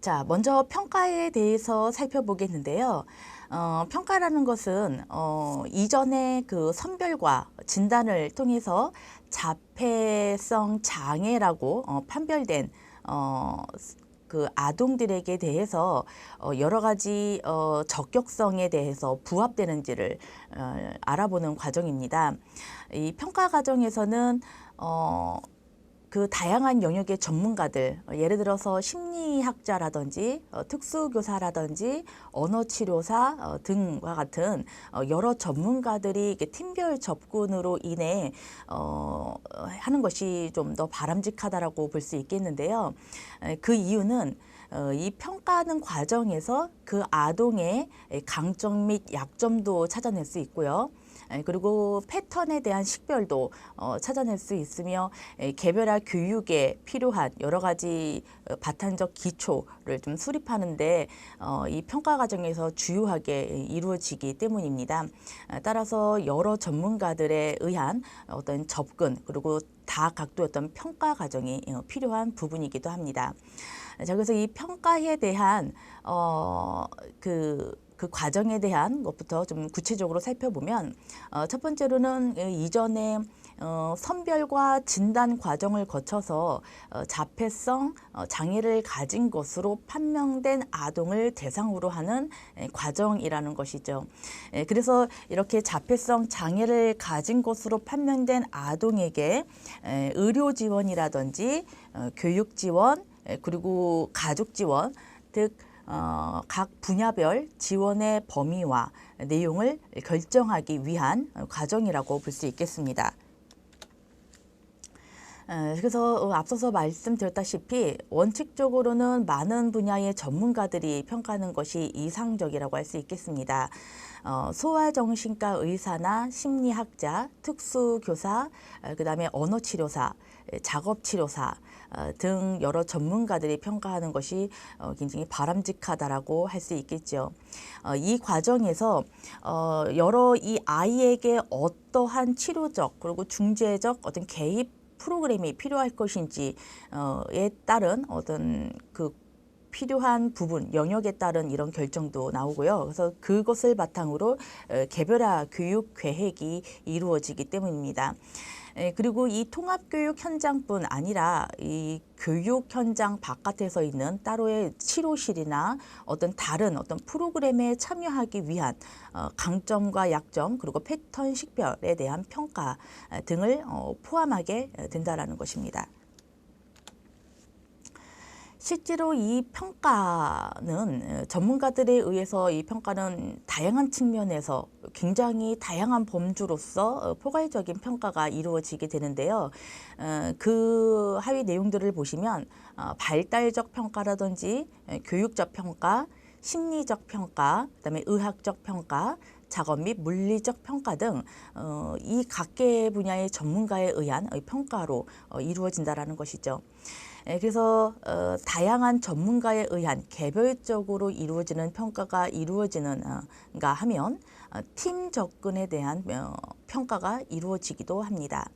자, 먼저 평가에 대해서 살펴보겠는데요. 어, 평가라는 것은 어, 이전에 그 선별과 진단을 통해서 자폐성 장애라고 어, 판별된 어, 그 아동들에게 대해서 어, 여러 가지 어, 적격성에 대해서 부합되는지를 어, 알아보는 과정입니다. 이 평가 과정에서는 어, 그 다양한 영역의 전문가들, 어, 예를 들어서 심리학자라든지 어, 특수교사라든지 언어치료사 어, 등과 같은 어, 여러 전문가들이 팀별 접근으로 인해 어, 하는 것이 좀 더 바람직하다라고 볼 수 있겠는데요. 에, 그 이유는 어, 이 평가하는 과정에서 그 아동의 강점 및 약점도 찾아낼 수 있고요. 에, 그리고 패턴에 대한 식별도 어, 찾아낼 수 있으며 에, 개별화 교육에 필요한 여러 가지 어, 바탕적 기초를 좀 수립하는데 어, 이 평가 과정에서 주요하게 이루어지기 때문입니다. 아, 따라서 여러 전문가들에 의한 어떤 접근 그리고 다 각도의 어떤 평가 과정이 어, 필요한 부분이기도 합니다. 자, 그래서 이 평가에 대한 어, 그, 그 과정에 대한 것부터 좀 구체적으로 살펴보면 어, 첫 번째로는 이 이전에 어, 선별과 진단 과정을 거쳐서 어, 자폐성 어, 장애를 가진 것으로 판명된 아동을 대상으로 하는 에, 과정이라는 것이죠. 에, 그래서 이렇게 자폐성 장애를 가진 것으로 판명된 아동에게 에, 의료 지원이라든지 어, 교육 지원 에, 그리고 가족 지원 즉 어, 각 분야별 지원의 범위와 내용을 결정하기 위한 과정이라고 볼 수 있겠습니다. 에, 그래서 어, 앞서서 말씀드렸다시피 원칙적으로는 많은 분야의 전문가들이 평가하는 것이 이상적이라고 할 수 있겠습니다. 어, 소아정신과 의사나 심리학자, 특수교사, 어, 그다음에 언어치료사, 에, 작업치료사 어, 등 여러 전문가들이 평가하는 것이 어, 굉장히 바람직하다라고 할 수 있겠죠. 어, 이 과정에서 어, 여러 이 아이에게 어떠한 치료적 그리고 중재적 어떤 개입 프로그램이 필요할 것인지에 따른 어떤 그 필요한 부분, 영역에 따른 이런 결정도 나오고요. 그래서 그것을 바탕으로 어, 개별화 교육 계획이 이루어지기 때문입니다. 에, 그리고 이 통합교육 현장뿐 아니라 이 교육 현장 바깥에서 있는 따로의 치료실이나 어떤 다른 어떤 프로그램에 참여하기 위한 어, 강점과 약점 그리고 패턴 식별에 대한 평가 어, 등을 어, 포함하게 된다라는 것입니다. 실제로 이 평가는 어, 전문가들에 의해서 이 평가는 다양한 측면에서 굉장히 다양한 범주로서 어, 포괄적인 평가가 이루어지게 되는데요. 어, 그 하위 내용들을 보시면 발달적 평가라든지 교육적 평가, 심리적 평가, 그다음에 의학적 평가, 작업 및 물리적 평가 등 이 각계 분야의 전문가에 의한 평가로 이루어진다라는 것이죠. 예, 그래서 어, 다양한 전문가에 의한 개별적으로 이루어지는 평가가 이루어지는가 하면 어, 팀 접근에 대한 어, 평가가 이루어지기도 합니다.